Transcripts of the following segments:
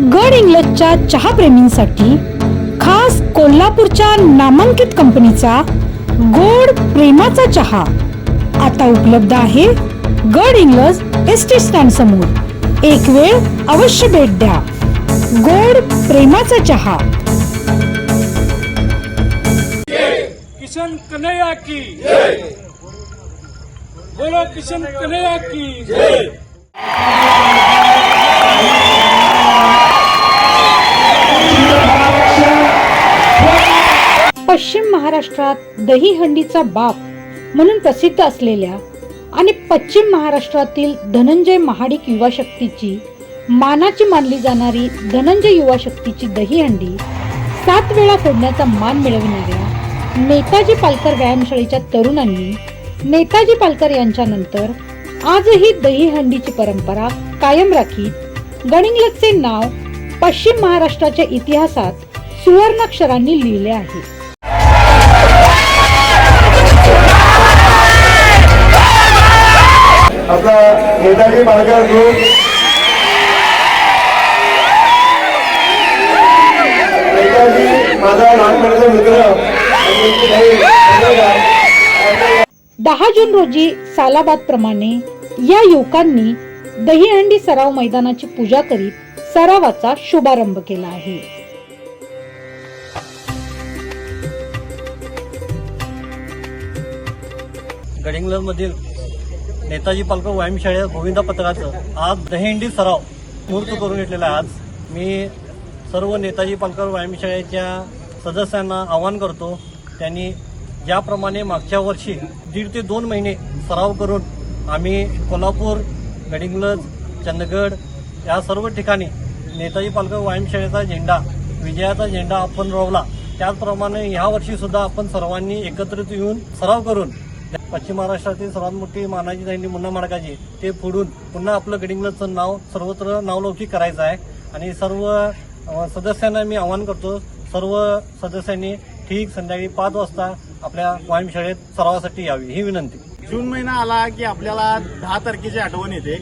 गड इंग्लजच्या चहाप्रेमींसाठी खास कोल्हापूरच्या नामांकित कंपनीचा गोड प्रेमाचा चहा आता उपलब्ध आहे गड इंग्लज एस टी स्टँड समोर. एक वेळ अवश्य भेट द्या. गोड प्रेमाचा चहा. किशन कन्हैया की बोलो किशन कन्हैया की पश्चिम महाराष्ट्रात दहीहंडीचा बाप म्हणून प्रसिद्ध असलेल्या आणि पश्चिम महाराष्ट्रातील धनंजय महाडिक युवा शक्तीची मानाची मानली जाणारी धनंजय युवा शक्तीची दहीहंडी सात वेळा फोडण्याचा मान मिळविणाऱ्या नेताजी पालकर व्यायामशाळेच्या तरुणांनी नेताजी पालकर यांच्यानंतर आजही दहीहंडीची परंपरा कायम राखीत गणिंग्लजचे नाव पश्चिम महाराष्ट्राच्या इतिहासात सुवर्णाक्षरांनी लिहिले आहे. नेताजी पालकर ग्रुप नेताजी माझा लहानपणाचा मित्र आणि बहीण संध्याकाळ. दहा जून रोजी सालाबाद प्रमाणे या युवकांनी दहीहंडी सराव मैदानाची पूजा करीत सरावाचा शुभारंभ केला आहे गडिंग्लजमधील नेताजी पालकर व्यायामशाळेत गोविंदा पथकाचं आज दहेंडी सराव मुहूर्त करून घेतलेला आहे. आज मी सर्व नेताजी पालकर व्यायामशाळेच्या सदस्यांना आवाहन करतो त्यांनी ज्याप्रमाणे मागच्या वर्षी दीड ते दोन महिने सराव करून आम्ही कोल्हापूर गडिंग्लज चंदगड या सर्व ठिकाणी नेताजी पालकर व्यायामशाळेचा झेंडा विजयाचा झेंडा आपण रोवला. त्याचप्रमाणे ह्या वर्षी सुद्धा आपण सर्वांनी एकत्रित येऊन सराव करून पश्चिम महाराष्ट्रातील सर्वात मोठी मानाची दांडी मुन्ना माडकाची ते फोडून पुन्हा आपलं गडिंगलचं नाव सर्वत्र नावलौकिक करायचं आहे. आणि सर्व सदस्यांना मी आवाहन करतो सर्व सदस्यांनी ठीक संध्याकाळी पाच वाजता आपल्या व्यायामशाळेत सरावासाठी यावी ही विनंती. जून महिना आला की आपल्याला दहा तारखेची आठवण येते.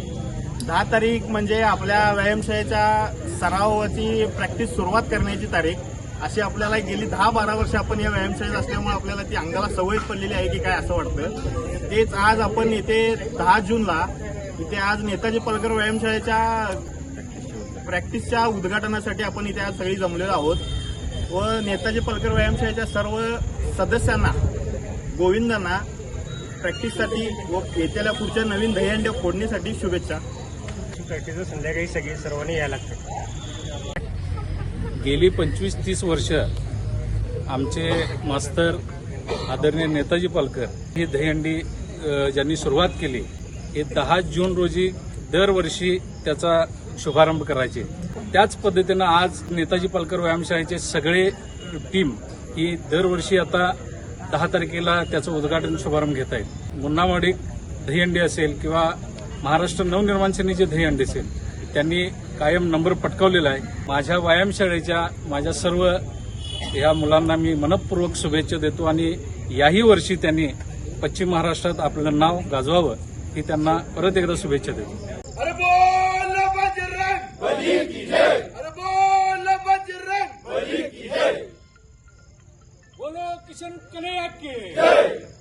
दहा तारीख म्हणजे आपल्या व्यायामशाळेच्या सरावाची प्रॅक्टिस सुरुवात करण्याची तारीख. अशी आपल्याला गेली दहा बारा वर्ष आपण या व्यायामशाळेत असल्यामुळे आपल्याला ती अंगाला सवय पडलेली आहे की काय असं वाटतं. तेच आज आपण येथे दहा जूनला इथे आज नेताजी पलकर व्यायामशाळेच्या प्रॅक्टिसच्या उद्घाटनासाठी आपण इथे आज सगळी जमलेलो आहोत. व नेताजी पलकर व्यायामशाळेच्या सर्व सदस्यांना गोविंदांना प्रॅक्टिससाठी व येत्याला पुढच्या नवीन दहीहंड्या फोडणीसाठी शुभेच्छा. प्रॅक्टिस संध्याकाळी सगळी सर्वांनी यायला लागतं. गेली पंचवीस तीस वर्ष आमचे मास्तर आदरणीय नेताजी पालकर ही दहीहंडी ज्यांनी सुरुवात केली हे दहा जून रोजी दरवर्षी त्याचा शुभारंभ करायचे. त्याच पद्धतीनं आज नेताजी पालकर व्यायामशाळेचे सगळे टीम ही दरवर्षी आता दहा तारखेला त्याचं उद्घाटन शुभारंभ घेत आहेत. मुन्नावाडी दहीहंडी असेल किंवा महाराष्ट्र नवनिर्माण सेनेचे दहीहंडी असेल त्यांनी कायम नंबर पटकावलेला आहे. माझ्या व्यायामशाळेच्या माझ्या सर्व या मुलांना मी मनपूर्वक शुभेच्छा देतो आणि याही वर्षी त्यांनी पश्चिम महाराष्ट्रात आपलं नाव गाजवावं ही त्यांना परत एकदा शुभेच्छा देतो. किशन कन्हैया के.